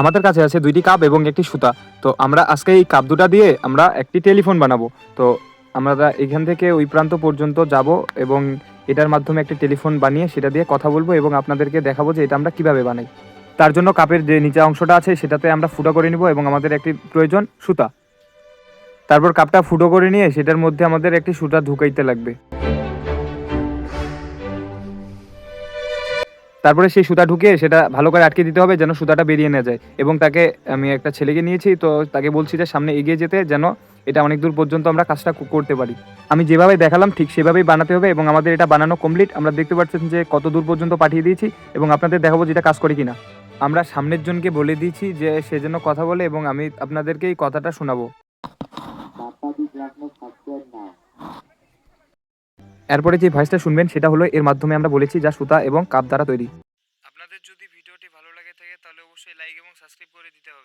আমাদের কাছে আছে দুইটি কাপ এবং একটি সুতা। তো আমরা আজকে এই কাপ দুটা দিয়ে আমরা একটি টেলিফোন বানাবো। তো আমরা এখান থেকে ওই প্রান্ত পর্যন্ত যাব এবং এটার মাধ্যমে একটি টেলিফোন বানিয়ে সেটা দিয়ে কথা বলব এবং আপনাদেরকে দেখাবো যে এটা আমরা কীভাবে বানাই। তার জন্য কাপের যে নিচে অংশটা আছে সেটাতে আমরা ফুটো করে নিব এবং আমাদের একটি প্রয়োজন সুতা। তারপর কাপটা ফুটো করে নিয়ে সেটার মধ্যে আমাদের একটি সুতা ঢুকাইতে লাগবে। তারপরে সেই সুতা ঢুকে সেটা ভালো করে আটকে দিতে হবে যেন সুতাটা বেরিয়ে না যায়। এবং তাকে আমি একটা ছেলেকে নিয়েছি, তো তাকে বলছি যে সামনে এগিয়ে যেতে যেন এটা অনেক দূর পর্যন্ত আমরা কাজটা করতে পারি। আমি যেভাবে দেখালাম ঠিক সেভাবেই বানাতে হবে এবং আমাদের এটা বানানো কমপ্লিট আমরা দেখতে পাচ্ছেন যে কত দূর পর্যন্ত পাঠিয়ে দিয়েছি এবং আপনাদের দেখাবো যেটা কাজ করে কিনা। আমরা সামনের জনকে বলে দিয়েছি যে সে যেন কথা বলে এবং আমি আপনাদেরকে এই কথাটা শোনাবো। এরপরে যে ভয়েসটা শুনবেন, সেটা হলো এর মাধ্যমে আমরা বলেছি যা সুতা এবং কাপ দ্বারা তৈরি। আপনাদের যদি ভিডিওটি ভালো লাগে থাকে, তাহলে অবশ্যই লাইক এবং সাবস্ক্রাইব করে দিতে হবে।